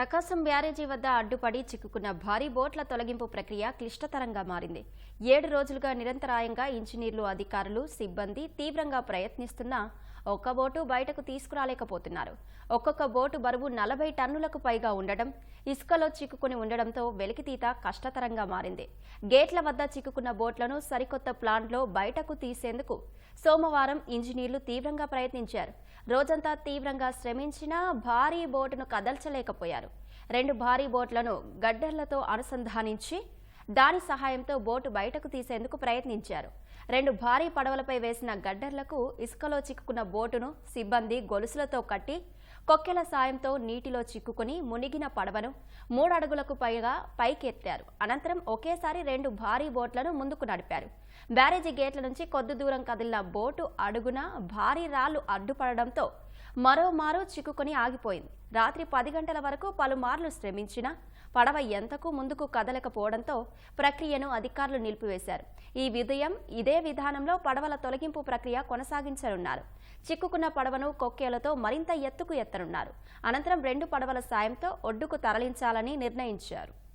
ప్రకాశం బ్యారేజీ వద్ద అడ్డుపడి చిక్కుకున్న భారీ బోట్ల తొలగింపు ప్రక్రియ క్లిష్టతరంగా మారింది. ఏడు రోజులుగా నిరంతరాయంగా ఇంజనీర్లు అధికారులు సిబ్బంది తీవ్రంగా ప్రయత్నిస్తున్నా ఒక్క బోటు బయటకు తీసుకురాలేకపోతున్నారు. ఒక్కొక్క బోటు బరువు నలభై టన్నులకు పైగా ఉండడం ఇసుకలో చిక్కుకుని ఉండడంతో వెలికితీత కష్టతరంగా మారింది. గేట్ల వద్ద చిక్కుకున్న బోట్లను సరికొత్త ప్లాంట్లో బయటకు తీసేందుకు సోమవారం ఇంజనీర్లు తీవ్రంగా ప్రయత్నించారు. రోజంతా తీవ్రంగా శ్రమించినా భారీ బోటును కదల్చలేకపోయారు. రెండు భారీ బోట్లను గడ్డర్లతో అనుసంధానించి దాని సహాయంతో బోటు బయటకు తీసేందుకు ప్రయత్నించారు. రెండు భారీ పడవలపై వేసిన గడ్డర్లకు ఇసుకలో చిక్కుకున్న బోటును సిబ్బంది గొలుసులతో కట్టి కొక్కెల సాయంతో నీటిలో చిక్కుకుని మునిగిన పడవను మూడడుగులకు పైగా పైకెత్తారు. అనంతరం ఒకేసారి రెండు భారీ బోట్లను ముందుకు నడిపారు. బ్యారేజీ గేట్ల నుంచి కొద్ది దూరం కదిలిన బోటు అడుగున భారీ రాళ్ళు అడ్డుపడడంతో మరోమారు చిక్కుకుని ఆగిపోయింది. రాత్రి పది గంటల వరకు పలుమార్లు శ్రమించినా పడవ ఎంతకు ముందుకు కదలకపోవడంతో ప్రక్రియను అధికారులు నిలిపివేశారు. ఈ విదయం ఇదే విధానంలో పడవల తొలగింపు ప్రక్రియ కొనసాగించనున్నారు. చిక్కుకున్న పడవను కొక్కేలతో మరింత ఎత్తుకు ఎత్తనున్నారు. అనంతరం రెండు పడవల సాయంతో ఒడ్డుకు తరలించాలని నిర్ణయించారు.